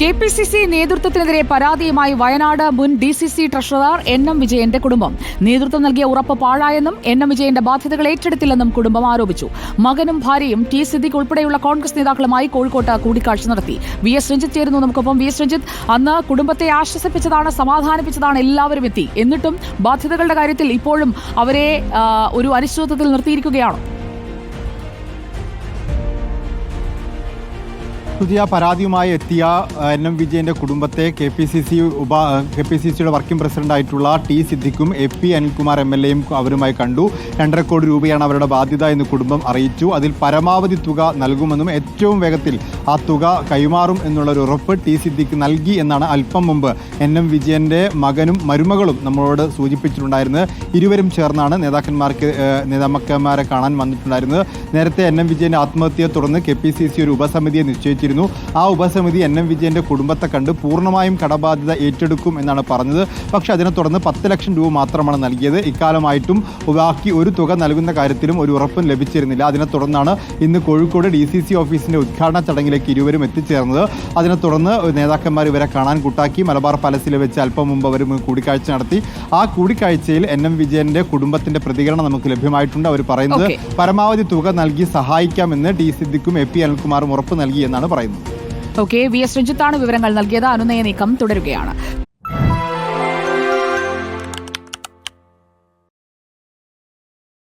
K P C C നേതൃത്വത്തിനെതിരെ പരാതിയുമായി വയനാട് മുൻ D C C treasurer N M വിജയന്റെ കുടുംബം. നേതൃത്വം നൽകിയ ഉറപ്പ് പാഴായെന്നും എൻ എം വിജയന്റെ ബാധ്യതകൾ ഏറ്റെടുത്തില്ലെന്നും കുടുംബം ആരോപിച്ചു. മകനും ഭാര്യയും ടി സിദ്ദിഖ് ഉൾപ്പെടെയുള്ള കോൺഗ്രസ് നേതാക്കളുമായി കോഴിക്കോട്ട് കൂടിക്കാഴ്ച നടത്തി. വി എസ് രഞ്ജിത്ത് ചേരുന്നു നമുക്കൊപ്പം. വി എസ് രഞ്ജിത്ത് അന്ന് കുടുംബത്തെ ആശ്വസിപ്പിച്ചതാണ് സമാധാനിപ്പിച്ചതാണ് എല്ലാവരും എത്തി. എന്നിട്ടും ബാധ്യതകളുടെ കാര്യത്തിൽ ഇപ്പോഴും അവരെ ഒരു അനിശ്ചിതത്വത്തിൽ നിർത്തിയിരിക്കുകയാണോ? പുതിയ പരാതിയുമായി എത്തിയ എൻ എം വിജയന്റെ കുടുംബത്തെ കെ പി സി സി ഉപ കെ പി സി സിയുടെ വർക്കിംഗ് പ്രസിഡന്റായിട്ടുള്ള T സിദ്ദിഖും A P Anilkumar M L എയും അവരുമായി കണ്ടു. രണ്ടര കോടി രൂപയാണ് അവരുടെ ബാധ്യത എന്ന് കുടുംബം അറിയിച്ചു. അതിൽ പരമാവധി തുക നൽകുമെന്നും ഏറ്റവും വേഗത്തിൽ ആ തുക കൈമാറും എന്നുള്ള ഒരു ഉറപ്പ് ടി സിദ്ദിഖ് നൽകി എന്നാണ് അല്പം മുമ്പ് എൻ എം വിജയന്റെ മകനും മരുമകളും നമ്മളോട് സൂചിപ്പിച്ചിട്ടുണ്ടായിരുന്നത്. ഇരുവരും ചേർന്നാണ് നേതാക്കന്മാർക്ക് നേതാക്കന്മാരെ കാണാൻ വന്നിട്ടുണ്ടായിരുന്നത്. നേരത്തെ എൻ എം വിജയന്റെ ആത്മഹത്യയെ തുടർന്ന് കെ പി സി സി ഒരു ഉപസമിതിയെ നിശ്ചയിച്ചിരുന്നു. ആ ഉപസമിതി എൻ എം വിജയന്റെ കുടുംബത്തെ കണ്ട് പൂർണമായും കടബാധ്യത ഏറ്റെടുക്കും എന്നാണ് പറഞ്ഞത്. പക്ഷേ അതിനെ തുടർന്ന് പത്ത് ലക്ഷം രൂപ മാത്രമാണ് നൽകിയത്. ഇക്കാലമായിട്ടും ബാക്കി ഒരു തുക നൽകുന്ന കാര്യത്തിലും ഒരു ഉറപ്പും ലഭിച്ചിരുന്നില്ല. അതിനെ തുടർന്നാണ് ഇന്ന് കോഴിക്കോട് ഡി സി സി ഓഫീസിന്റെ ഉദ്ഘാടന ചടങ്ങിലേക്ക് ഇരുവരും എത്തിച്ചേർന്നത്. അതിനെ തുടർന്ന് നേതാക്കന്മാർ ഇവരെ കാണാൻ കൂട്ടാക്കി മലബാർ പാലസിൽ വെച്ച് അല്പം മുമ്പ് അവർ കൂടിക്കാഴ്ച നടത്തി. ആ കൂടിക്കാഴ്ചയിൽ എൻ എം വിജയന്റെ കുടുംബത്തിന്റെ പ്രതികരണം നമുക്ക് ലഭ്യമായിട്ടുണ്ട്. അവർ പറയുന്നത് പരമാവധി തുക നൽകി സഹായിക്കാമെന്ന് ടി സിദ്ദിഖും എ പി അനിൽകുമാറും ഉറപ്പ് നൽകി എന്നാണ് പറയുന്നത് ഓക്കെ വി എസ് രഞ്ജിത്താണ് വിവരങ്ങൾ നൽകിയത്. അനുനയ നീക്കം തുടരുകയാണ്.